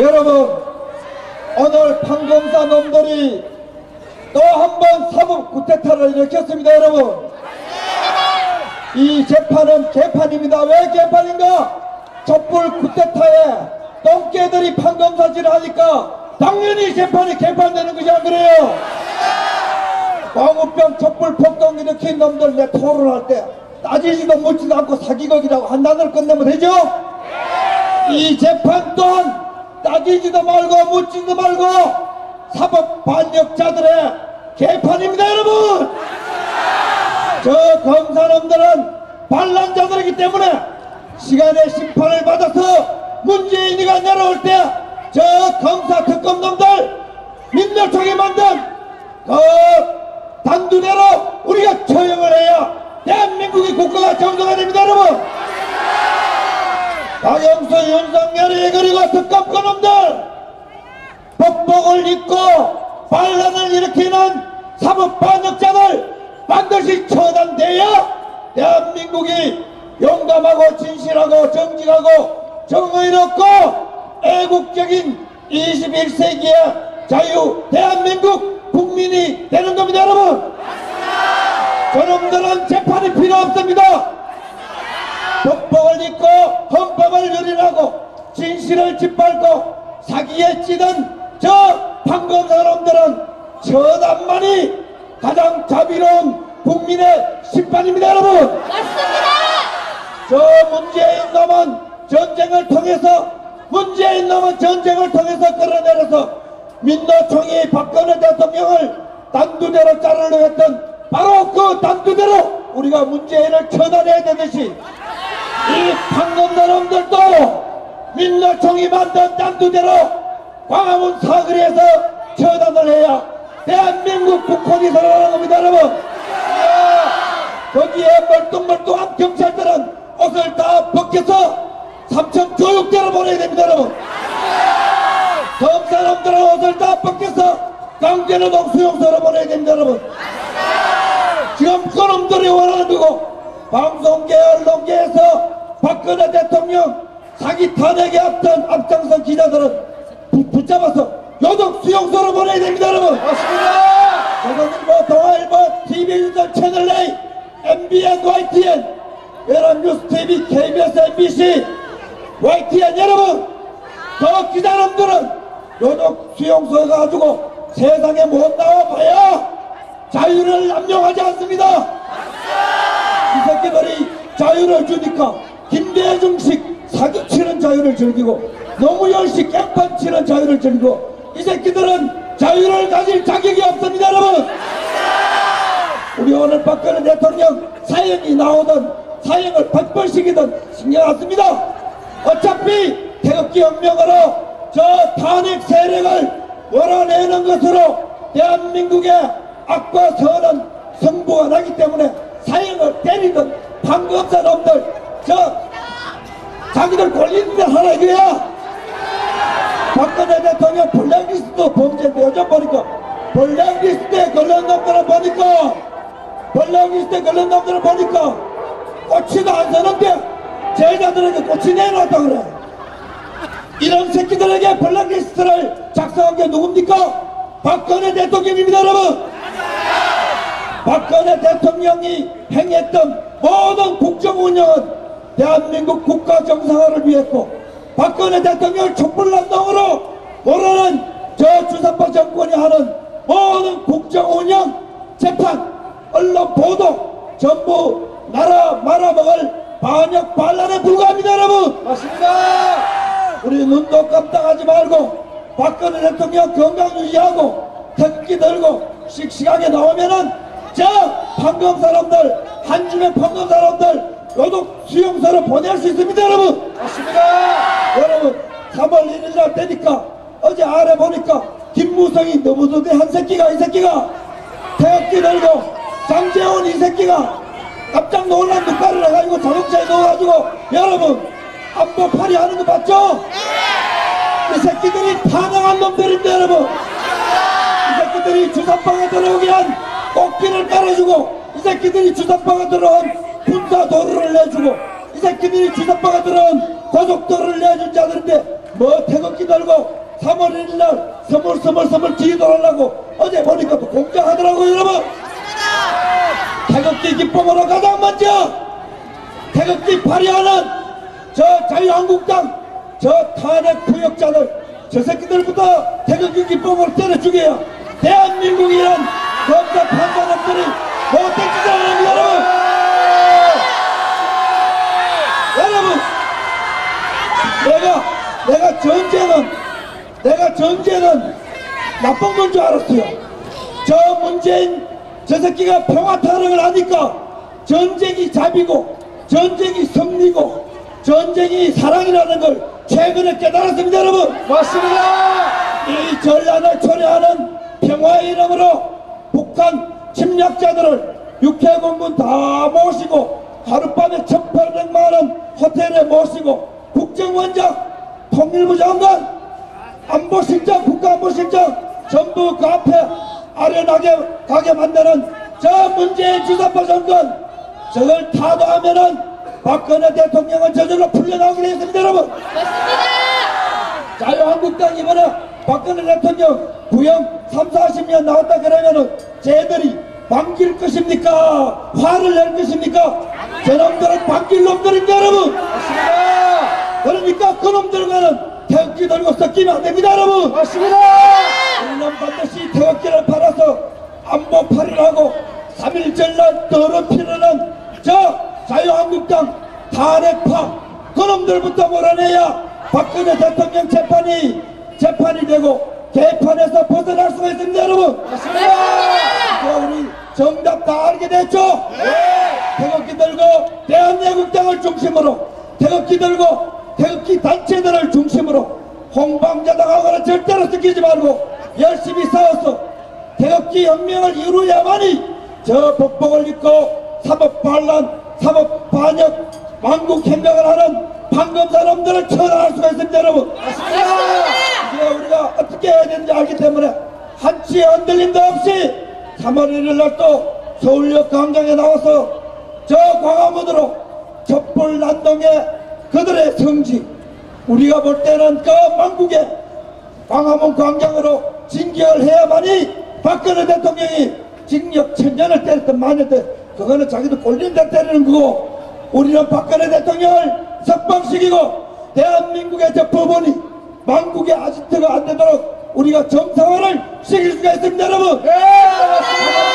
여러분 오늘 판검사 놈들이 또 한 번 사법 구태타를 일으켰습니다 여러분. 이 재판은 개판입니다. 왜 개판인가? 촛불 구태타에 똥개들이 판검사질을 하니까 당연히 재판이 개판되는 것이 안 그래요? 광우병 촛불 폭동 일으킨 놈들 내 토론할 때 따지지도 묻지도 않고 사기극이라고 한 단어를 끝내면 되죠? 이 재판 또한 따지지도 말고 묻지도 말고 사법 반역자들의 개판입니다 여러분! 저 검사놈들은 반란자들이기 때문에 시간의 심판을 받아서 문재인이가 내려올 때 저 검사 특검놈들 민노총이 만든 그 단두대로 우리가 처형을 해야 대한민국의 국가가 정상화 됩니다 여러분 박영수 윤석열이 그리고 특검권놈들 법복을 입고 반란을 일으키는 사법 반역자들 반드시 처단돼야 대한민국이 용감하고 진실하고 정직하고 정의롭고 애국적인 21세기의 자유 대한민국 국민이 되는 겁니다 여러분. 저놈들은 재판이 필요 없습니다 법복을 입고 헌법을 유린하고 진실을 짓밟고 사기에 찌든 저 판검사놈들은 저단만이 가장 자비로운 국민의 심판입니다 여러분. 저 문재인 놈은 전쟁을 통해서 문재인 놈은 전쟁을 통해서 끌어내려서 민노총이 박근혜 대통령을 단두대로 자르려 했던 바로 그 단두대로 우리가 문재인을 처단해야 되듯이 이 판검사놈들도 민노총이 만든 단두대로 광화문 사거리에서 처단을 해야 대한민국 국권이 살아나는 겁니다 여러분. 거기에 멀뚱멀뚱한 경찰들은 옷을 다 벗겨서 삼천 교육대로 보내야 됩니다 여러분. 검사놈들은 옷을 다 벗겨서 강제노동 수용소로 보내야 됩니다 여러분. 지금 그놈들이 원하는 거고 방송계 언론계에서 박근혜 대통령 사기 탄핵에 앞선 앞장선 기자들은 부- 붙잡아서 요독 수용소로 보내야 됩니다 여러분. 맞습니다. 조선일보 동아일보 TV유전 채널A MBN YTN 연합뉴스 TV KBS MBC YTN 여러분 저 기자놈들은 요독 수용소에 가지고 세상에 못 나와봐야 자유를 남용하지 않습니다. 이 새끼들이 자유를 주니까 김대중식 사기치는 자유를 즐기고 노무현식 깽판 치는 자유를 즐기고 이 새끼들은 자유를 가질 자격이 없습니다 여러분. 우리 오늘 박근혜 대통령 사형이 나오든 사형을 100번씩이든 신경 안 씁니다. 어차피 태극기 혁명으로 저 탄핵 세력을 몰아내는 것으로 대한민국의 악과 선은 승부가 나기 때문에 사형을 때리든 판검사 놈들 저 자기들 걸리는 데 하나 이거야 박근혜 대통령 블랙리스트 범죄인데 요즘 보니까 블랙리스트에 걸린 놈들을 보니까 블랙리스트에 걸린 놈들을 보니까 꼬치도 안 서는데 제자들에게 꼬치 내놓았다 그래. 이런 새끼들에게 블랙리스트를 작성한 게 누굽니까? 박근혜 대통령입니다 여러분. 박근혜 대통령이 행했던 모든 국정 운영은 대한민국 국가 정상화를 위했고 박근혜 대통령 촛불난동으로 모르는 저 주사파 정권이 하는 모든 국정 운영 재판 언론 보도 전부 나라 말아먹을 반역 반란에 불과합니다 여러분. 맞습니다. 우리 눈도 깜짝하지 말고 박근혜 대통령 건강 유지하고 태극기 들고 씩씩하게 나오면은 저 판검 사람들 한 줌의 판검 사람들 요독 수용소로 보낼 수 있습니다 여러분. 맞습니다. 여러분 3월 1일날 되니까 어제 아래 보니까 김무성이 너무너무 한 새끼가 이 새끼가. 태극기 들고 장재원 이 새끼가 깜짝 놀란 눈가를 해가지고 자동차에 넣어가지고 여러분 안보팔이 하는 거 봤죠? 이 새끼들이 탄핵한 놈들인데 여러분. 이 새끼들이 주사방에 들어오게 한 꽃길을 깔아주고 이 새끼들이 주사방에 들어온 군사 도로를 내주고 이 새끼들이 주사방에 들어온 고속도로를 내준 자들인데 뭐 태극기 들고 3월 1일 날 선물 선물 선물 뒤돌아려고 어제 보니까 또 공장하더라고요 여러분. 태극기 기쁨으로 가장 먼저 태극기 발휘하는 저 자유한국당 저 탄핵 부역자들 저 새끼들부터 태극기 기쁨으로 때려 죽여야 대한민국이란 검사 판사들이 못된 짓을 하는 여러분 여러분 내가 전쟁은 내가 전쟁은 나쁜 건 줄 알았어요 저 문재인 저 새끼가 평화 타령을 하니까 전쟁이 잡이고 전쟁이 승리고 전쟁이 사랑이라는 걸 최근에 깨달았습니다 여러분 맞습니다. 이 전란을 초래하는 평화의 이름으로 북한 침략자들을 육해공군 다 모시고 하룻밤에 1800만 원 호텔에 모시고 국정원장 통일부 장관 안보실장 국가안보실장 전부 그 앞에 아련하게 가게 만드는 저 문재인 주사파 정권 저걸 타도하면은 박근혜 대통령은 저절로 풀려나오게 되었습니다 여러분 자유한국당 이번에 박근혜 대통령 구형 3, 40년 나왔다 그러면은 쟤들이 반길 것입니까? 화를 낼 것입니까? 저놈들은 반길 놈들입니다 여러분 맞습니다. 그러니까 그놈들과는 태극기 들고 섞이면 안 됩니다 여러분 맞습니다. 우리는 반드시 태극기를 팔아서 안보 팔이라고 3.1절날 더럽히려는 저 자유한국당 탄핵파 그놈들부터 몰아내야 박근혜 대통령 재판이 재판이 되고 개판에서 벗어날 수가 있습니다 여러분 맞습니다. 이제 우리 정답 다 알게 됐죠? 태극기 들고 대한민국당을 중심으로 태극기 들고 태극기 단체들을 중심으로 홍방자당하거나 절대로 섞이지 말고 열심히 싸워서 태극기 혁명을 이루어야만이 저 법복을 입고 사법반란 사법반역 만국혁명을 하는 방금 사람들을 처단할 수가 있습니다 여러분. 이제 우리가 어떻게 해야 되는지 알기 때문에 한치의 흔들림도 없이 3월 1일 날 또 서울역 광장에 나와서 저 광화문으로 촛불 난동의 그들의 성지 우리가 볼 때는 그 만국의 광화문 광장으로 진격을 해야만이 박근혜 대통령이 징역 천년을 때렸던 마녀 때 그거는 자기도 꼴린다 때리는 거고 우리는 박근혜 대통령을 석방시키고 대한민국의 저 법원이 만국의 아지트가 안 되도록 우리가 정상화를 시킬 수가 있습니다 여러분 네, 맞습니다.